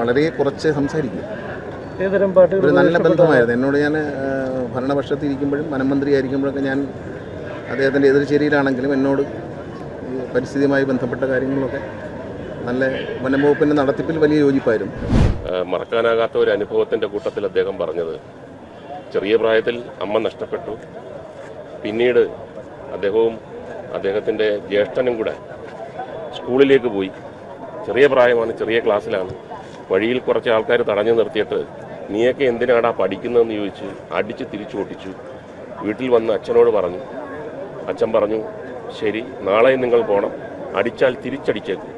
വളരെ കുറച്ച് സംസാരിക്കും. ഒരു നല്ല ബന്ധമായിരുന്നു. എന്നോട് ഞാൻ ഭരണപക്ഷത്തിൽ ഇരിക്കുമ്പോഴും വനമന്ത്രി ആയിരിക്കുമ്പോഴൊക്കെ ഞാൻ അദ്ദേഹത്തിന്റെ എതിർചേരിയിലാണെങ്കിലും എന്നോട് ഈ പരിസ്ഥിതിയുമായി ബന്ധപ്പെട്ട കാര്യങ്ങളൊക്കെ നല്ല വനംവകുപ്പിന്റെ നടത്തിപ്പിൽ വലിയ യോജിപ്പായിരുന്നു. മറക്കാനാകാത്ത ഒരു അനുഭവത്തിന്റെ കൂട്ടത്തിൽ അദ്ദേഹം പറഞ്ഞത് ചെറിയ പ്രായത്തിൽ അമ്മ നഷ്ടപ്പെട്ടു. പിന്നീട് അദ്ദേഹവും അദ്ദേഹത്തിന്റെ ജ്യേഷ്ഠനും കൂടെ സ്കൂളിലേക്ക് പോയി. ചെറിയ പ്രായമാണ് ചെറിയ ക്ലാസ്സിലാണ്. വഴിയിൽ കുറച്ച് ആൾക്കാർ തടഞ്ഞു നിർത്തിയിട്ട് നീയൊക്കെ എന്തിനാടാ പഠിക്കുന്നതെന്ന് ചോദിച്ച് അടിച്ച് തിരിച്ചു ഓട്ടിച്ചു. വീട്ടിൽ വന്ന് അച്ഛനോട് പറഞ്ഞു. അച്ഛൻ പറഞ്ഞു ശരി നാളെ നിങ്ങൾ പോകണം അടിച്ചാൽ തിരിച്ചടിച്ചേക്കും.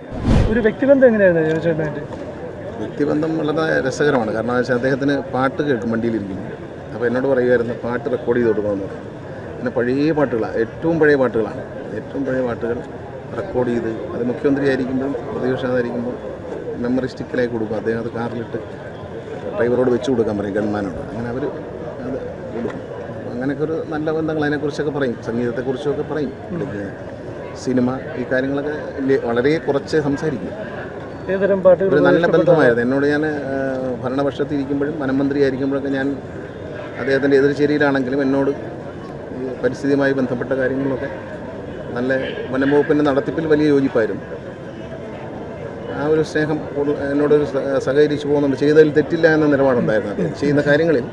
ഒരു വ്യക്തിബന്ധം എങ്ങനെയാണ് വ്യക്തിബന്ധം വളരെ രസകരമാണ്. കാരണം എന്താ വെച്ചാൽ അദ്ദേഹത്തിന് പാട്ട് കേൾക്കും വണ്ടിയിലിരിക്കുന്നു അപ്പോൾ എന്നോട് പറയുമായിരുന്നു പാട്ട് റെക്കോർഡ് ചെയ്ത് കൊടുക്കണമെന്ന് പറഞ്ഞു. പിന്നെ പഴയ പാട്ടുകളാണ് ഏറ്റവും പഴയ പാട്ടുകളാണ്. ഏറ്റവും പഴയ പാട്ടുകൾ റെക്കോർഡ് ചെയ്ത് അത് മുഖ്യമന്ത്രി ആയിരിക്കുമ്പോൾ പ്രതിപക്ഷമായിരിക്കുമ്പോൾ മെമ്മറി സ്റ്റിക്കിലായി കൊടുക്കും. അദ്ദേഹം അത് കാറിലിട്ട് ഡ്രൈവറോട് വെച്ച് കൊടുക്കാൻ പറയും ഗൺമാനോട്. അങ്ങനെ അവർ അത് കൊടുക്കും. അങ്ങനെയൊക്കെ ഒരു നല്ല ബന്ധങ്ങൾ അതിനെക്കുറിച്ചൊക്കെ പറയും. സംഗീതത്തെക്കുറിച്ചൊക്കെ പറയും. സിനിമ ഈ കാര്യങ്ങളൊക്കെ വളരെ കുറച്ച് സംസാരിക്കും. ഒരു നല്ല ബന്ധമായിരുന്നു. എന്നോട് ഞാൻ ഭരണപക്ഷത്തിൽ ഇരിക്കുമ്പോഴും വനമന്ത്രി ആയിരിക്കുമ്പോഴൊക്കെ ഞാൻ അദ്ദേഹത്തിന്റെ എതിർചേരിയിലാണെങ്കിലും എന്നോട് പരിസ്ഥിതിയുമായി ബന്ധപ്പെട്ട കാര്യങ്ങളൊക്കെ നല്ല വനംവകുപ്പിന്റെ നടത്തിപ്പിൽ വലിയ യോജിപ്പായിരുന്നു. ആ ഒരു സ്നേഹം എന്നോട് സഹകരിച്ചു പോകുന്നുണ്ട്. ചെയ്തതിൽ തെറ്റില്ല എന്ന നിലപാടുണ്ടായിരുന്നു അദ്ദേഹം. ചെയ്യുന്ന കാര്യങ്ങളിൽ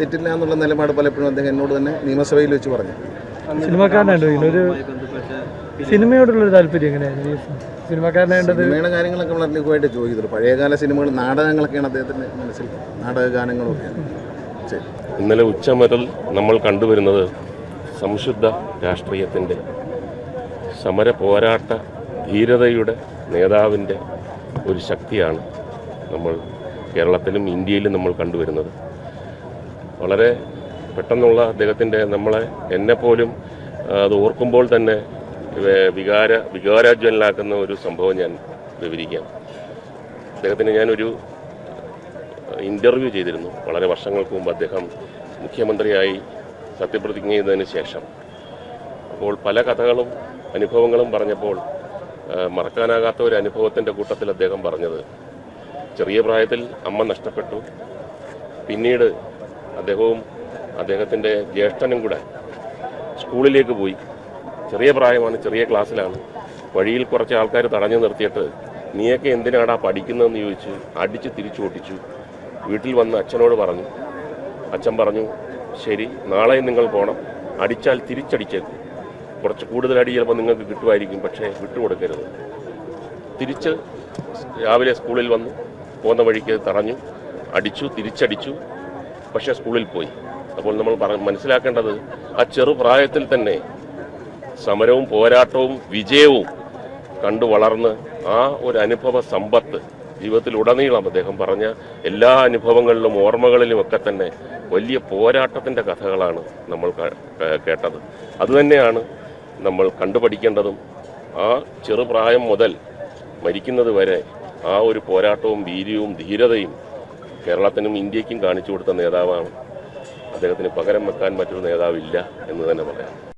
തെറ്റില്ല എന്നുള്ള നിലപാട് പലപ്പോഴും അദ്ദേഹം എന്നോട് തന്നെ നിയമസഭയിൽ വെച്ച് പറഞ്ഞു. സിനിമയോടുള്ളൊരു താല്പര്യം സിനിമയുടെ കാര്യങ്ങളൊക്കെ വളരെ ലഘുവായിട്ട് ചോദിക്കുന്നത് പഴയകാല സിനിമകൾ നാടകങ്ങളൊക്കെയാണ് അദ്ദേഹത്തിന്റെ മനസ്സിൽ നാടക ഗാനങ്ങളൊക്കെയാണ് ഇന്നലെ ഉച്ചമരൽ മുതൽ നമ്മൾ കണ്ടുവരുന്നത് സംശുദ്ധ രാഷ്ട്രീയത്തിന്റെ സമര പോരാട്ട ധീരതയുടെ നേതാവിന്റെ ഒരു ശക്തിയാണ് നമ്മൾ കേരളത്തിലും ഇന്ത്യയിലും നമ്മൾ കണ്ടുവരുന്നത്. വളരെ പെട്ടെന്നുള്ള അദ്ദേഹത്തിന്റെ നമ്മളെ എന്നെപ്പോലും അത് ഓർക്കുമ്പോൾ തന്നെ വികാര വികാരാജ്വലനാക്കുന്ന ഒരു സംഭവം ഞാൻ വിവരിക്കാം അദ്ദേഹത്തിന് ഞാനൊരു ഇന്റർവ്യൂ ചെയ്തിരുന്നു. വളരെ വർഷങ്ങൾക്ക് മുമ്പ് അദ്ദേഹം മുഖ്യമന്ത്രിയായി സത്യപ്രതിജ്ഞ ചെയ്തതിന് ശേഷം. അപ്പോൾ പല കഥകളും അനുഭവങ്ങളും പറഞ്ഞപ്പോൾ മറക്കാനാകാത്ത ഒരു അനുഭവത്തിന്റെ കൂട്ടത്തിൽ അദ്ദേഹം പറഞ്ഞത് ചെറിയ പ്രായത്തിൽ അമ്മ നഷ്ടപ്പെട്ടു. പിന്നീട് അദ്ദേഹവും അദ്ദേഹത്തിന്റെ ജ്യേഷ്ഠനും കൂടെ സ്കൂളിലേക്ക് പോയി. ചെറിയ പ്രായമാണ് ചെറിയ ക്ലാസ്സിലാണ്. വഴിയിൽ കുറച്ച് ആൾക്കാർ തടഞ്ഞു നിർത്തിയിട്ട് നീയൊക്കെ എന്തിനാടാ പഠിക്കുന്നതെന്ന് ചോദിച്ച് അടിച്ച് തിരിച്ചു ഓട്ടിച്ചു. വീട്ടിൽ വന്ന് അച്ഛനോട് പറഞ്ഞു അച്ഛൻ പറഞ്ഞു ശരി നാളെ നിങ്ങൾ പോകണം അടിച്ചാൽ തിരിച്ചടിച്ചേക്കും. കുറച്ച് കൂടുതൽ അടി ചിലപ്പോൾ നിങ്ങൾക്ക് കിട്ടുമായിരിക്കും പക്ഷേ വിട്ടുകൊടുക്കരുത്. തിരിച്ച് രാവിലെ സ്കൂളിൽ വന്നു പോകുന്ന വഴിക്ക് തടഞ്ഞു അടിച്ചു തിരിച്ചടിച്ചു പക്ഷേ സ്കൂളിൽ പോയി. അപ്പോൾ നമ്മൾ മനസ്സിലാക്കേണ്ടത് ആ ചെറുപ്രായത്തിൽ തന്നെ സമരവും പോരാട്ടവും വിജയവും കണ്ടു വളർന്ന് ആ ഒരു അനുഭവ സമ്പത്ത് ജീവിതത്തിൽ ഉടനീളം അദ്ദേഹം പറഞ്ഞ എല്ലാ അനുഭവങ്ങളിലും ഓർമ്മകളിലും ഒക്കെ തന്നെ വലിയ പോരാട്ടത്തിന്റെ കഥകളാണ് നമ്മൾ കേട്ടത്. അതുതന്നെയാണ് നമ്മൾ കണ്ടുപഠിക്കേണ്ടതും ആ ചെറുപ്രായം മുതൽ മരിക്കുന്നത് വരെ ആ ഒരു പോരാട്ടവും വീര്യവും ധീരതയും കേരളത്തിനും ഇന്ത്യക്കും കാണിച്ചു കൊടുത്ത നേതാവാണ്. അദ്ദേഹത്തിന് പകരം വെക്കാൻ മറ്റൊരു നേതാവില്ല എന്ന് തന്നെ പറയാം.